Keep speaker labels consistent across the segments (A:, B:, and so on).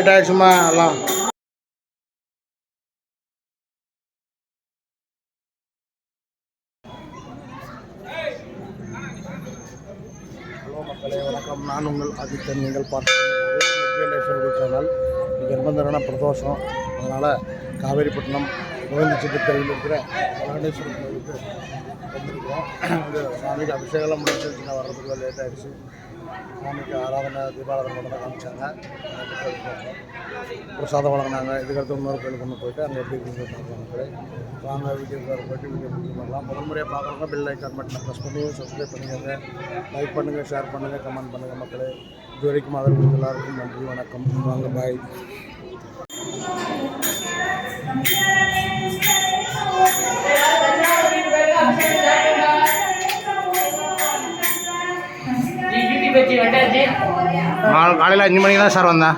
A: Late ஆயிடுச்சுமா எல்லாம். Hello மக்களே வணக்கம். நான் உங்கள் ஆதித்தன். நீங்கள் பார்த்து சேனல் இது நிர்பந்தரான பிரதோஷம். அதனால் காவேரிப்பட்டினம் கோவிந்தச்சிப்பத்தரையில் இருக்கிற வெங்கடேஸ்வரர் கோவிலுக்கு வந்திருக்கிறோம். சாமிக்கு அபிஷேகம்லாம் முடிச்சிருச்சுன்னா நான் வர்றதுக்கு லேட் ஆகிடுச்சு சாமிக்கு ஆராதனை தீபாராதனை மட்டும் தான் காமிச்சாங்க. பிரசாதம் வழங்கினாங்க. இதுக்கடுத்து இன்னொரு கோயிலுக்கு கொண்டு போயிட்டு அங்கே எப்படி இருக்குன்னு பார்க்கலாம் மக்களே. வாங்க வீடியோக்கு போயிட்டு வீடியோ முடிச்சு பண்ணலாம் முதல் முறையாக பார்க்குறவங்க பில் ஐக்கான் பட்டனை ப்ரெஸ் பண்ணி சப்ஸ்கிரைப் பண்ணிக்கோங்க. லைக் பண்ணுங்கள் ஷேர் பண்ணுங்கள் கமெண்ட் பண்ணுங்கள் மக்களே. இது வரைக்கும் அதற்கு எல்லாருக்கும் நன்றி வணக்கம். வாங்க பாய் நாலு காலையில் அஞ்சு மணிக்கு தான் சார் வந்தேன்.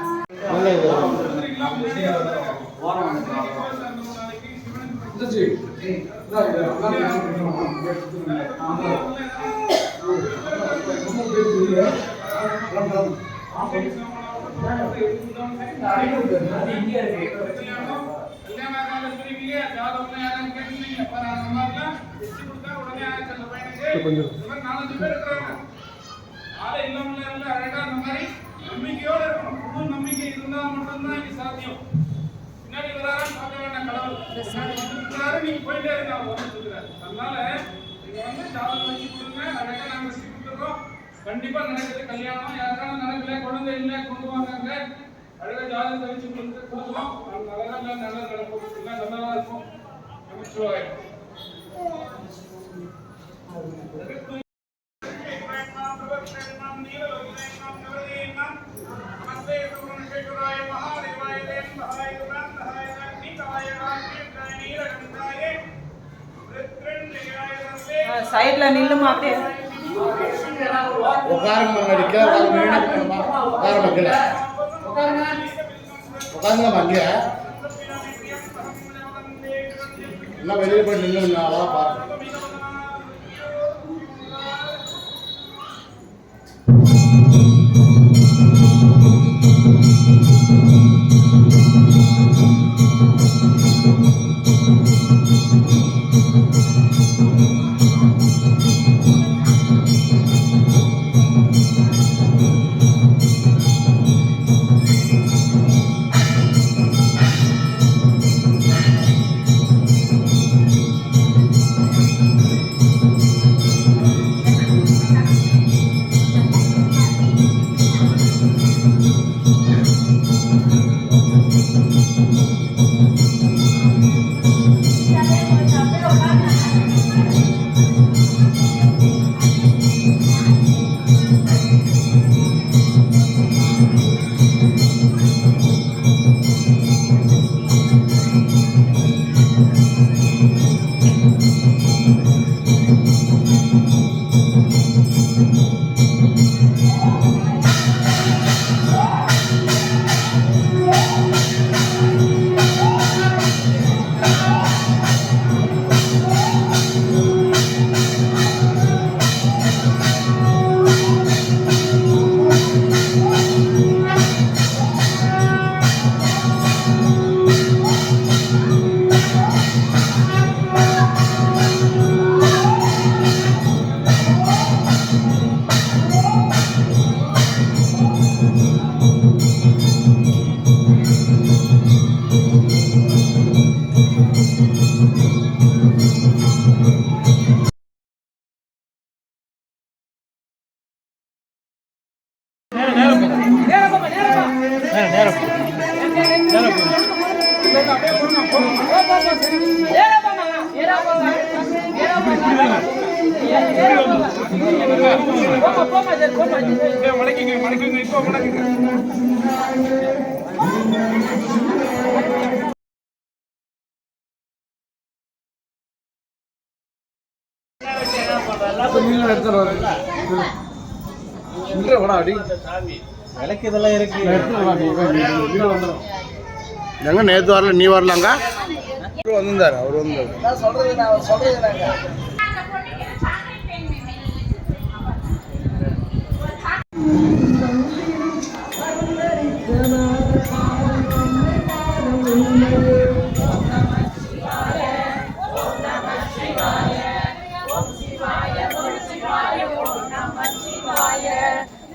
A: கொஞ்சம்.
B: ஆளே இல்லாமல இல்ல அழகா அந்த மாதிரி நம்பிக்கையோட இருக்கணும். புது நம்பிக்கை இருந்தா மட்டும்தான் இது சாத்தியம். பின்னாடி வராரு பார்க்க வேண்டாம் கடவுள். நீங்க போயிட்டே இருங்க அவர் சொல்றாரு. அதனால நீங்க வந்து ஜாதகம் வச்சு கொடுங்க அழகா நாங்க வச்சு கொடுத்துறோம் கண்டிப்பா நடக்குது. கல்யாணம் யாருக்கான நடக்கல குழந்தை இல்ல கொண்டு வாங்க. அழகா ஜாதகத்தை வச்சு கொடுத்து கொடுக்குறோம். நல்லதா நல்லா நடக்கும் நல்லா இருக்கும். நமச்சிவாயம்
C: சைடுல நில்லுமா அப்படியே.
A: உட்காருங்க நடிக்க உட்கார மக்கள். உட்காருங்க அங்கே வெளியே போய் நின்று அதெல்லாம் பாருங்க. எங்க நேத்து வரல நீ வரலாங்க? அவர் வந்திருந்தாரு. அவர் வந்தாரு
D: Thank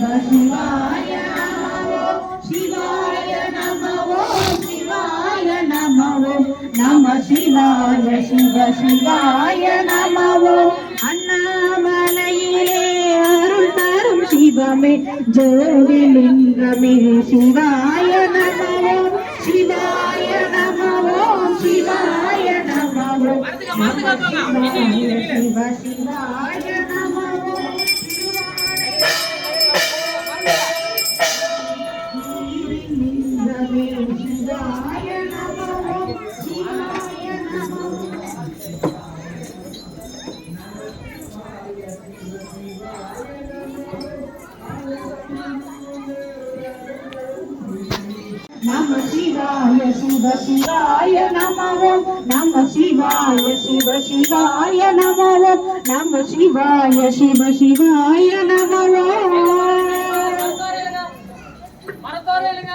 D: சிவாய சிவ சிவாய நமோ நம சிவாய சிவ சிவாய நமோ அண்ணாமலையிலே அருள் தரும் சிவமே ஜோதிலிங்கமே சிவாய நமவோ சிவாய நமவோ சிவாய நமவோ சிவ சிவாய சிவாய சிவ சிவாய நமோ நம சிவாய சிவ சிவாய நமோ நம சிவாய சிவ சிவாய நமோ படத்தோடு இருங்க.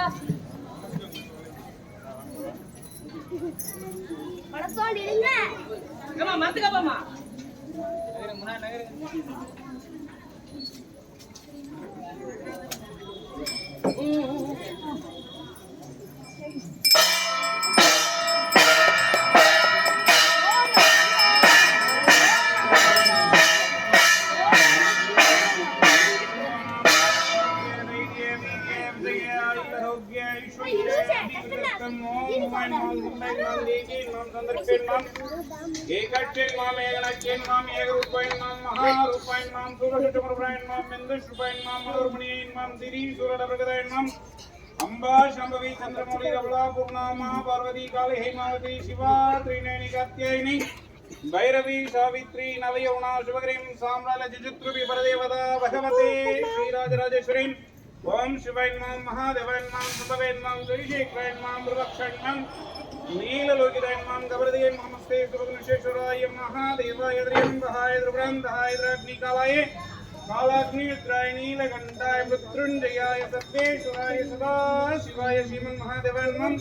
D: ఏకట్టేన్ మాం ఏగనచ్చేన్
E: మాం ఏక
B: రూపాయన్ మాం మహారూపాయన్ మాం సూరషటమరుపాయన్ మాం మెందుష్పాయన్ మాం మనోర్మణీయన్ మాం సిరి సూరడభృగదాయన్ మాం అంబా శంభవి చంద్రమౌళి కమలా పూర్ణామా పార్వతీ కాళి హేమావతి శివా త్రినేని కాత్యాయని భైరవి సావిత్రి నవయౌనా శుభగ్రీం సామ్రాల జుజుత్రుభి పరదేవత భగవతే శ్రీరాజరాజేశ్వరీం ओम शिवाय माम महादेवाय माम संभवे माम जयशेखराय माम माम माम नमस्ते सुभगनेश्वराय महादेवाय द्रियंबहाय द्रुवरांधाय द्राग्निकावाय कालाग्निमित्राय नीलकण्ठाय मृत्युञ्जयाय सर्वेश्वराय सदाशिवाय श्रीमन्महादेवाय माम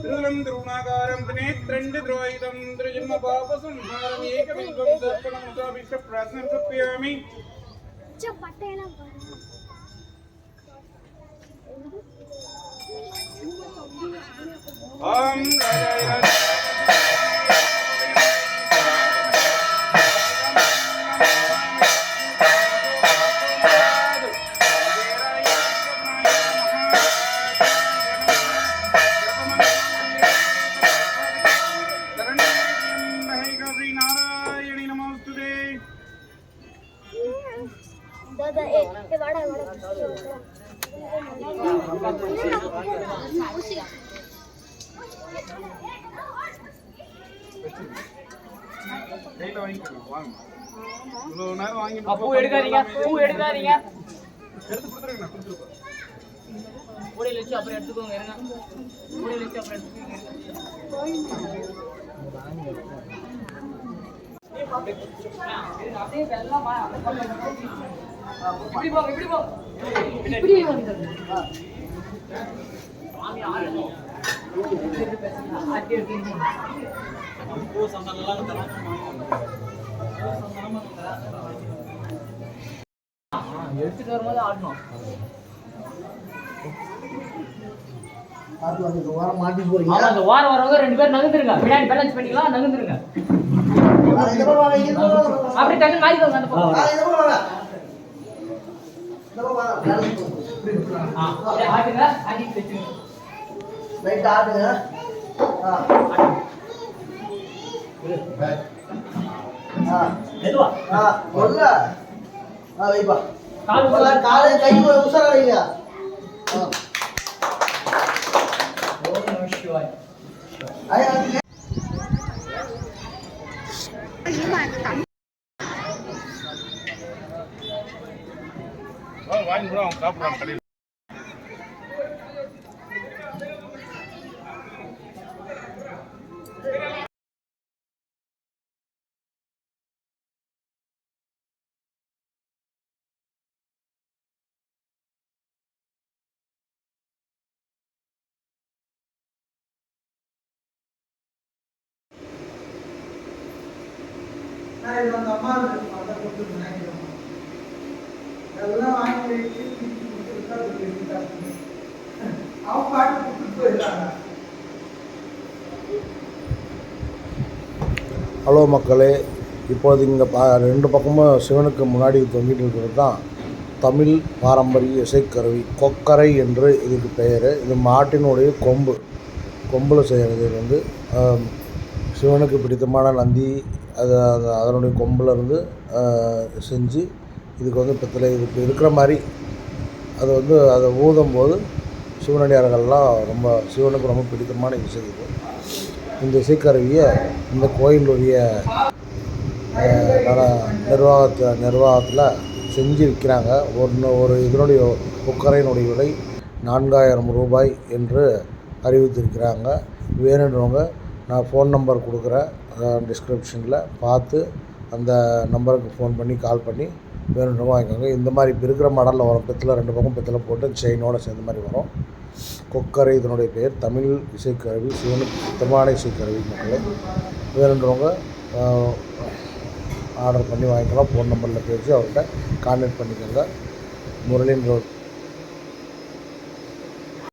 B: त्रिलं द्रुणाकारं नेत्रं द्रोहितं त्रिजन्म पापसंहारम् एकबिन्दुं दर्पणमुताभिष्ट प्रार्थनां
E: समर्पयामि।
B: च पटेलं రాజ கையில வாங்கிக்கலாம் வாங்க. இவ்வளவு நேரம் வாங்கிட்டு
C: பூ எடுக்காதீங்க பூ எடுக்காதீங்க.
B: எடுத்து கொடுத்துருங்க நான் கொடுத்துருப்பேன்.
C: கூடையில் வச்சு அப்புறம் எடுத்துக்கோங்க இருங்க. கூடையில் வச்சு அப்புறம் எடுத்துக்கோங்க அப்படியே வெள்ளமா இப்படி போங்க இப்படி போங்க இப்படி வந்து எடுத்துட்டு வரும்போது ஆடணும் வரவங்க ரெண்டு பேரும் நகர்ந்துருங்க பின்னாடி பேலன்ஸ் பண்ணிக்கலாம் நகர்ந்துருங்க
A: இந்த பக்கம் வாங்க, இந்த பக்கம் வாங்க.
C: அப்படி டக்குன்னு மாறிக்கோங்க அந்த பக்கம்
A: ஆ, இந்த பக்கம் வாங்க. இந்த பக்கம் வாங்க. இப்படி, இப்படி வாங்க.
C: ஆ, அப்படியே ஆட்டுங்க ஆட்டிட்டு வச்சுருங்க
A: லைட் ஆட்டுங்க ஆ. ஆ.
C: மெதுவா
A: ஆ, கொல்ல. ஆ, வைப்பா.
F: காலை கை உஷாரா வைங்க ஐயா
B: வாங்கி கூட அவங்க சாப்பிடுறாங்க
F: நான் இது அந்த அம்மா அதை கொடுத்துருந்தேன் எல்லாம் வாங்கி அவங்க பாட்டு கொடுத்துட்டு போயிருக்காங்க
A: ஹலோ மக்களே இப்போது இங்கே பா ரெண்டு பக்கமும் சிவனுக்கு முன்னாடி தொங்கிட்டு இருக்கிறது தான் தமிழ் பாரம்பரிய இசைக்கருவி கொக்கரை என்று இதுக்கு பெயர். இது மாட்டினுடைய கொம்பு. கொம்பில் செய்கிறது வந்து சிவனுக்கு பிடித்தமான நந்தி அது அது- அதனுடைய கொம்புலேருந்து செஞ்சு இதுக்கு வந்து பித்தளை இதுக்கு இப்போ இருக்கிற மாதிரி அது வந்து அதை ஊதும் போது சிவனடியார்கள்லாம் ரொம்ப சிவனுக்கு ரொம்ப பிடித்தமான இசை இது. இந்த இசைக்கருவியை இந்த கோயிலுடைய நிர்வாகத்தில் நிர்வாகத்தை நிர்வாகத்தில் செஞ்சு விற்கிறாங்க ஒன்று ஒரு இதனுடைய குக்கரையினுடைய விலை நான்காயிரம் ரூபாய் என்று அறிவித்திருக்கிறாங்க. வேணுன்றவங்க நான் ஃபோன் நம்பர் கொடுக்குறேன். டிஸ்கிரிப்ஷனில் பார்த்து அந்த நம்பருக்கு ஃபோன் பண்ணி கால் பண்ணி வேணுன்றவங்க வாங்கிக்கோங்க. இந்த மாதிரி இப்போ இருக்கிற மாடலில் வரும். பித்தளை ரெண்டு பக்கம் பித்தளை போட்டு செயினோட சேர்ந்த மாதிரி வரும். கொக்கரை இதனுடைய பெயர் தமிழ் இசைக்கருவி சிவனுக்கு சுத்தமான இசைக்கருவி மக்களே. வேணுன்றவங்க ஆர்டர் பண்ணி வாங்கிக்கலாம். ஃபோன் நம்பரில் பேசி அவர்கிட்ட கான்டாக்ட் பண்ணிக்கோங்க. முரளின்ற